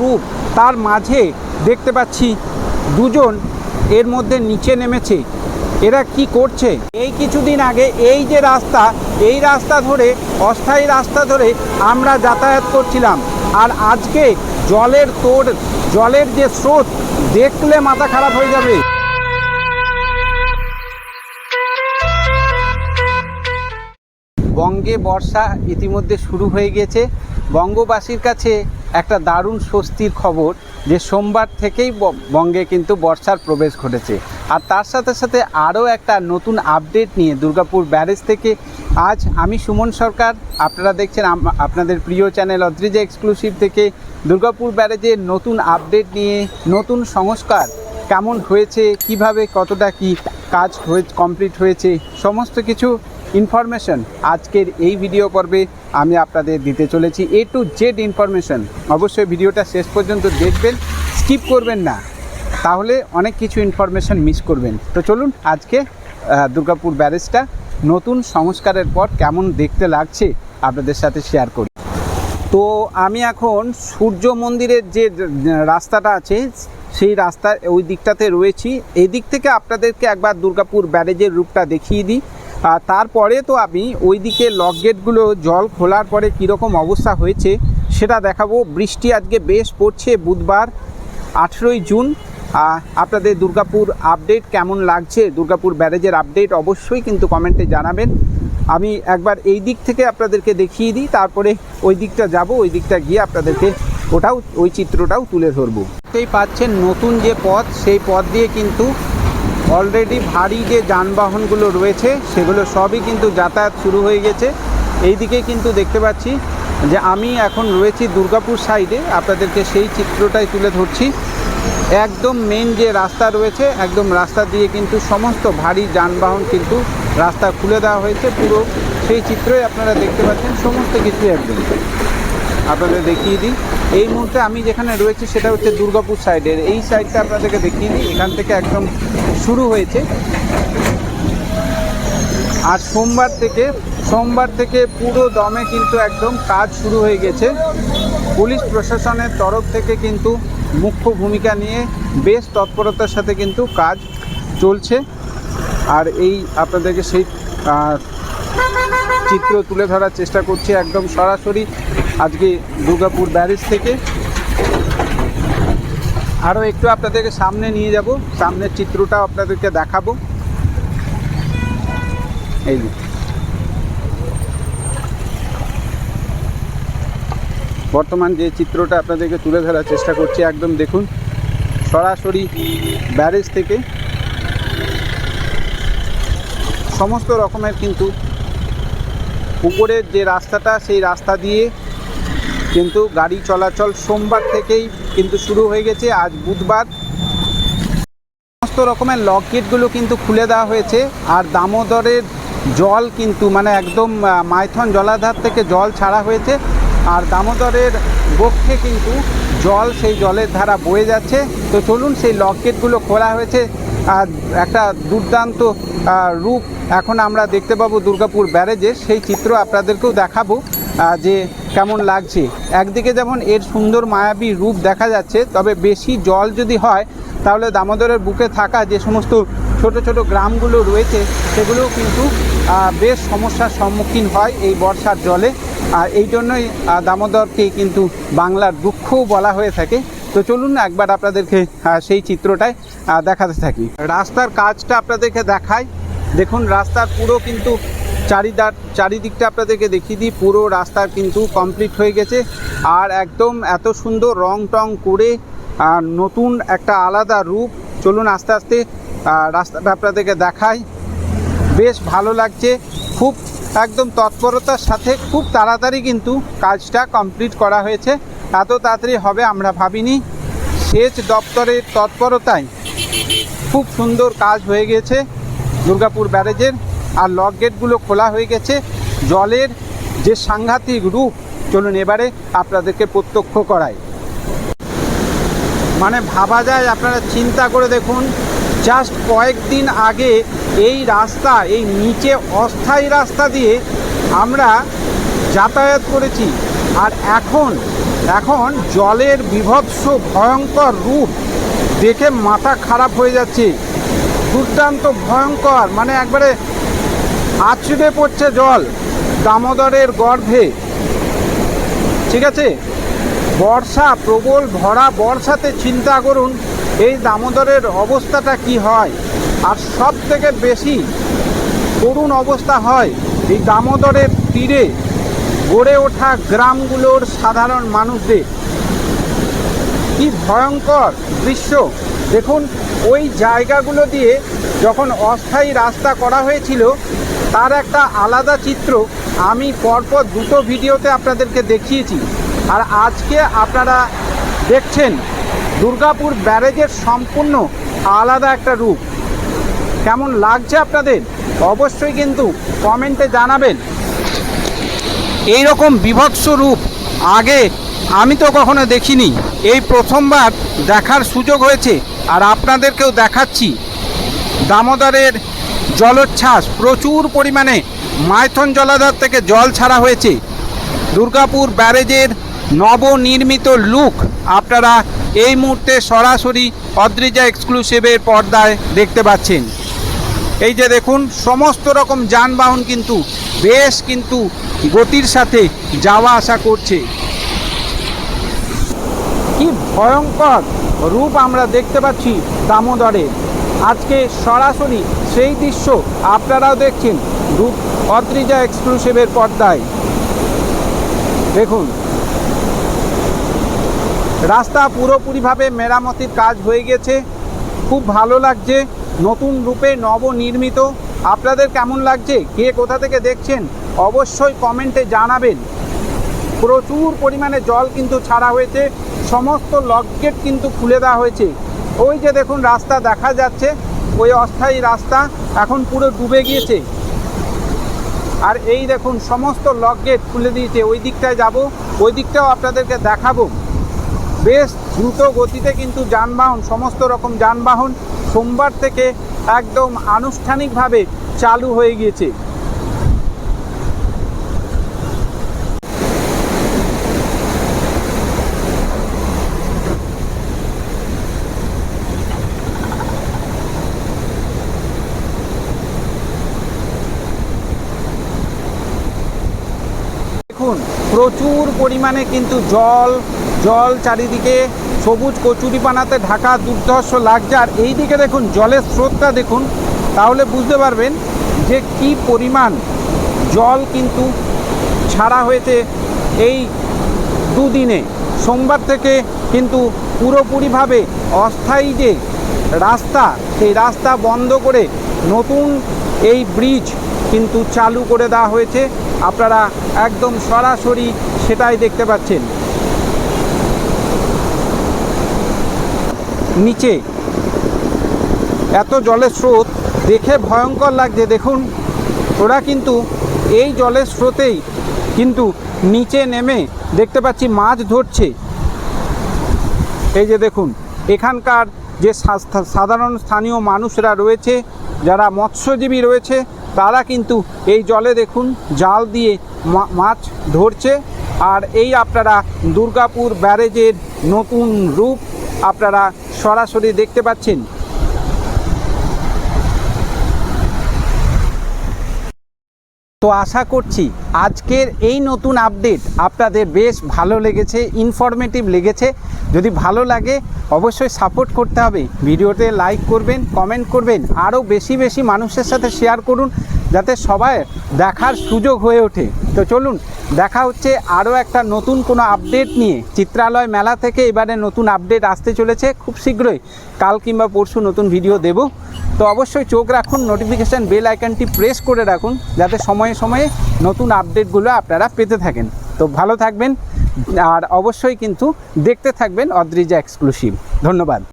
রূপ তার মাঝে দেখতে পাচ্ছি দুজন এর মধ্যে নিচে নেমেছে। এরা কি করছে? এই কিছুদিন আগে এই যে রাস্তা, এই রাস্তা ধরে, অস্থায়ী রাস্তা ধরে আমরা যাতায়াত করছিলাম। আর আজকে জলের তোড়, জলের যে স্রোত, দেখলে মাথা খারাপ হয়ে যাবে। বঙ্গে বর্ষা ইতিমধ্যে শুরু হয়ে গেছে। বঙ্গবাসীর কাছে একটা দারুণ স্বস্তির খবর যে সোমবার থেকেই বঙ্গে কিন্তু বর্ষার প্রবেশ ঘটেছে। আর তার সাথে সাথে আরও একটা নতুন আপডেট নিয়ে দুর্গাপুর ব্যারেজ থেকে আজ আমি সুমন সরকার। আপনারা দেখছেন আপনাদের প্রিয় চ্যানেল অদ্রিজা এক্সক্লুসিভ থেকে। দুর্গাপুর ব্যারেজের নতুন আপডেট নিয়ে নতুন সংস্কার কেমন হয়েছে, কীভাবে কতটা কি কাজ হয়ে কমপ্লিট হয়েছে, সমস্ত কিছু ইনফরমেশন আজকের এই ভিডিও পর্বে আমি আপনাদের দিতে চলেছি এ টু জেড ইনফরমেশন। অবশ্যই ভিডিওটা শেষ পর্যন্ত দেখবেন, স্কিপ করবেন না। তাহলে অনেক কিছু ইনফরমেশন মিস করবেন। তো চলুন আজকে দুর্গাপুর ব্যারেজটা নতুন সংস্কারের পর কেমন দেখতে লাগছে আপনাদের সাথে শেয়ার করি। তো আমি এখন সূর্য মন্দিরের যে রাস্তাটা আছে, সেই রাস্তার ওই দিকটাতে রয়েছি। এই দিক থেকে আপনাদেরকে একবার দুর্গাপুর ব্যারেজের রূপটা দেখিয়ে দিই। আর তারপরে তো আমি ওই দিকে লক গেটগুলো জল খোলার পরে কীরকম অবস্থা হয়েছে সেটা দেখাবো। বৃষ্টি আজকে বেশ পড়ছে বুধবার আঠেরোই জুন। আপনাদের দুর্গাপুর আপডেট কেমন লাগছে? দুর্গাপুর ব্যারেজের আপডেট অবশ্যই কিন্তু কমেন্টে জানাবেন। আমি একবার এই দিক থেকে আপনাদেরকে দেখিয়ে দিই, তারপরে ওই দিকটা যাব, ওই দিকটা গিয়ে আপনাদেরকে ওটাও, ওই চিত্রটাও তুলে ধরবো। দেখতেই পাচ্ছেন নতুন যে পথ, সেই পথ দিয়ে কিন্তু অলরেডি ভারী যে যানবাহনগুলো রয়েছে, সেগুলো সবই কিন্তু যাতায়াত শুরু হয়ে গেছে। এই দিকে কিন্তু দেখতে পাচ্ছি যে আমি এখন রয়েছি দুর্গাপুর সাইডে। আপনাদেরকে সেই চিত্রটাই তুলে ধরছি। একদম মেন যে রাস্তা রয়েছে, একদম রাস্তা দিয়ে কিন্তু সমস্ত ভারী যানবাহন কিন্তু রাস্তা খুলে দেওয়া হয়েছে পুরো। সেই চিত্রই আপনারা দেখতে পাচ্ছেন, সমস্ত কিছু একদম। আপনাদের দেখিয়ে দিই। এই মুহূর্তে আমি যেখানে রয়েছি সেটা হচ্ছে দুর্গাপুর সাইডের। এই সাইডটা আপনাদেরকে দেখিয়ে দিই। এখান থেকে একদম শুরু হয়েছে। আর সোমবার থেকে সোমবার থেকে পুরো দমে কিন্তু একদম কাজ শুরু হয়ে গেছে। পুলিশ প্রশাসনের তরফ থেকে কিন্তু মুখ্য ভূমিকা নিয়ে বেশ তৎপরতার সাথে কিন্তু কাজ চলছে। আর এই আপনাদেরকে সেই চিত্র তুলে ধরার চেষ্টা করছি একদম সরাসরি আজকে দুর্গাপুর ব্যারেজ থেকে। আরও একটু আপনাদেরকে সামনে নিয়ে যাব, সামনের চিত্রটাও আপনাদেরকে দেখাবো। এই। বর্তমান যে চিত্রটা আপনাদেরকে তুলে ধরার চেষ্টা করছি, একদম দেখুন, সরাসরি ব্যারেজ থেকে। সমস্ত রকমের কিন্তু উপরের যে রাস্তাটা, সেই রাস্তা দিয়ে কিন্তু গাড়ি চলাচল সোমবার থেকেই কিন্তু শুরু হয়ে গেছে। আজ বুধবার সমস্ত রকমের লক গেটগুলো কিন্তু খুলে দেওয়া হয়েছে আর দামোদরের জল কিন্তু মানে একদম মাইথন জলাধার থেকে জল ছাড়া হয়েছে আর দামোদরের বক্ষে কিন্তু জল সেই জলের ধারা বয়ে যাচ্ছে। তো চলুন সেই লক গেটগুলো খোলা হয়েছে। একটা দুর্দান্ত রূপ এখন আমরা দেখতে পাবো দুর্গাপুর ব্যারেজে। সেই চিত্র আপনাদেরকেও দেখাবো যে কেমন লাগছে। একদিকে যেমন এর সুন্দর মায়াবী রূপ দেখা যাচ্ছে, তবে বেশি জল যদি হয়, তাহলে দামোদরের বুকে থাকা যে সমস্ত ছোট ছোট গ্রামগুলো রয়েছে, সেগুলোও কিন্তু বেশ সমস্যার সম্মুখীন হয় এই বর্ষার জলে। আর এই জন্যই দামোদরকে কিন্তু বাংলার দুঃখও বলা হয়ে থাকে। তো চলুন না, একবার আপনাদেরকে সেই চিত্রটাই দেখাতে থাকি। রাস্তার কাজটা আপনাদেরকে দেখাই। দেখুন, রাস্তার পুরো কিন্তু চারিদার চারিদিকটা আপনাদেরকে দেখিয়ে দিই। পুরো রাস্তা কিন্তু কমপ্লিট হয়ে গেছে। আর একদম এত সুন্দর রং টং করে নতুন একটা আলাদা রূপ। চলুন আস্তে আস্তে রাস্তাটা আপনাদেরকে দেখাই। বেশ ভালো লাগছে। খুব একদম তৎপরতার সাথে খুব তাড়াতাড়ি কিন্তু কাজটা কমপ্লিট করা হয়েছে। এত তাড়াতাড়ি হবে আমরা ভাবিনি। সেচ দপ্তরের তৎপরতায় খুব সুন্দর কাজ হয়ে গেছে। দুর্গাপুর ব্যারেজের আর লক গেটগুলো খোলা হয়ে গেছে। জলের যে সাংঘাতিক রূপ, চলুন এবারে আপনাদেরকে প্রত্যক্ষ করাই। মানে ভাবা যায়, আপনারা চিন্তা করে দেখুন জাস্ট কয়েকদিন আগে এই রাস্তা, এই নিচে অস্থায়ী রাস্তা দিয়ে আমরা যাতায়াত করেছি। আর এখন এখন জলের বিভৎস, ভয়ঙ্কর রূপ দেখে মাথা খারাপ হয়ে যাচ্ছে। দুর্দান্ত ভয়ঙ্কর মানে একবারে আছড়ে পড়ছে জল দামোদরের গর্ভে। ঠিক আছে? বর্ষা, প্রবল ভরা বর্ষাতে চিন্তা করুন, এই দামোদরের অবস্থাটা কি হয়? আর সব থেকে বেশি করুণ অবস্থা হয় এই দামোদরের তীরে। গড়ে ওঠা গ্রামগুলোর সাধারণ মানুষদের। কি ভয়ঙ্কর দৃশ্য। দেখুন, ওই জায়গাগুলো দিয়ে যখন অস্থায়ী রাস্তা করা হয়েছিল, তার একটা আলাদা চিত্র আমি পরপর দুটো ভিডিওতে আপনাদেরকে দেখিয়েছি। আর আজকে আপনারা দেখছেন দুর্গাপুর ব্যারেজের সম্পূর্ণ আলাদা একটা রূপ। কেমন লাগছে আপনাদের? অবশ্যই কিন্তু কমেন্টে জানাবেন। এই রকম বিভৎস রূপ আগে আমি তো কখনো দেখিনি। এই প্রথমবার দেখার সুযোগ হয়েছে আর আপনাদেরকেও দেখাচ্ছি। দামোদরের জলোচ্ছ্বাস প্রচুর পরিমাণে মাইথন জলাধার থেকে জল ছাড়া হয়েছে। দুর্গাপুর ব্যারেজের নবনির্মিত লুক আপনারা এই মুহূর্তে সরাসরি অদ্রিজা এক্সক্লুসিভের পর্দায় দেখতে পাচ্ছেন। এই যে দেখুন, সমস্ত রকম যানবাহন কিন্তু বেশ কিন্তু গতির সাথে যাওয়া আসা করছে। কি ভয়ঙ্কর রূপ আমরা দেখতে পাচ্ছি দামোদরে। আজকে সরাসরি সেই দৃশ্য আপনারাও দেখছেন রূপ অদ্রিজা এক্সক্লুসিভের পর্দায়। দেখুন। রাস্তা পুরোপুরিভাবে মেরামতির কাজ হয়ে গেছে। খুব ভালো লাগছে। নতুন রূপে নবনির্মিত। আপনাদের কেমন লাগছে? কে কোথা থেকে দেখছেন? অবশ্যই কমেন্টে জানাবেন। প্রচুর পরিমাণে জল কিন্তু ছাড়া হয়েছে। সমস্ত লকগেট কিন্তু খুলে দেওয়া হয়েছে। ওই যে দেখুন, রাস্তা দেখা যাচ্ছে। ওই অস্থায়ী রাস্তা এখন পুরো ডুবে গিয়েছে। আর এই দেখুন, সমস্ত লকগেট খুলে দিয়েছে। ওই দিকটায় যাব, ওই দিকটাও আপনাদেরকে দেখাবো। বেশ দ্রুত গতিতে কিন্তু যানবাহন, সমস্ত রকম যানবাহন সোমবার থেকে একদম আনুষ্ঠানিকভাবে চালু হয়ে গিয়েছে। দেখুন প্রচুর পরিমাণে কিন্তু জল জল চারিদিকে সবুজ কচুরিপানাতে ঢাকা দুর্ধর্ষ লাগছে। আর এই দিকে দেখুন, জলের স্রোতটা দেখুন, তাহলে বুঝতে পারবেন যে কি পরিমাণ জল কিন্তু ছাড়া হয়েছে এই দুদিনে। সোমবার থেকে কিন্তু পুরোপুরিভাবে অস্থায়ী যে রাস্তা, সেই রাস্তা বন্ধ করে নতুন এই ব্রিজ কিন্তু চালু করে দেওয়া হয়েছে। আপনারা একদম সরাসরি সেটাই দেখতে পাচ্ছেন। নিচে। এত জলের স্রোত দেখে ভয়ঙ্কর লাগছে। দেখুন, ওরা কিন্তু এই জলের স্রোতেই কিন্তু নিচে নেমে দেখতে পাচ্ছি মাছ ধরছে। এই যে দেখুন, এখানকার যে সাধারণ স্থানীয় মানুষরা রয়েছে, যারা মৎস্যজীবী রয়েছে, তারা কিন্তু এই জলে দেখুন জাল দিয়ে মাছ ধরছে। আর এই আপনারা দুর্গাপুর ব্যারেজের নতুন রূপ আপনারা সরাসরি দেখতে পাচ্ছেন। তো আশা করছি আজকের এই নতুন আপডেট আপনাদের বেশ ভালো লেগেছে ইনফরমেটিভ লেগেছে। যদি ভালো লাগে, অবশ্যই সাপোর্ট করতে হবে। ভিডিওতে লাইক করবেন কমেন্ট করবেন, আরও বেশি বেশি মানুষের সাথে শেয়ার করুন। যাতে সবাই দেখার সুযোগ হয়ে ওঠে। তো চলুন, দেখা হচ্ছে আরও একটা নতুন কোনো আপডেট নিয়ে। চিত্রালয় মেলা থেকে এবারে নতুন আপডেট আসতে চলেছে। খুব শীঘ্রই, কাল কিংবা পরশু নতুন ভিডিও দেব। তো অবশ্যই চোখ রাখুন নোটিফিকেশান বেল আইকনটি প্রেস করে রাখুন, যাতে সময়ে সময়ে নতুন আপডেটগুলো আপনারা পেতে থাকেন। তো ভালো থাকবেন, আর অবশ্যই কিন্তু দেখতে থাকবেন অদ্রিজা এক্সক্লুসিভ ধন্যবাদ।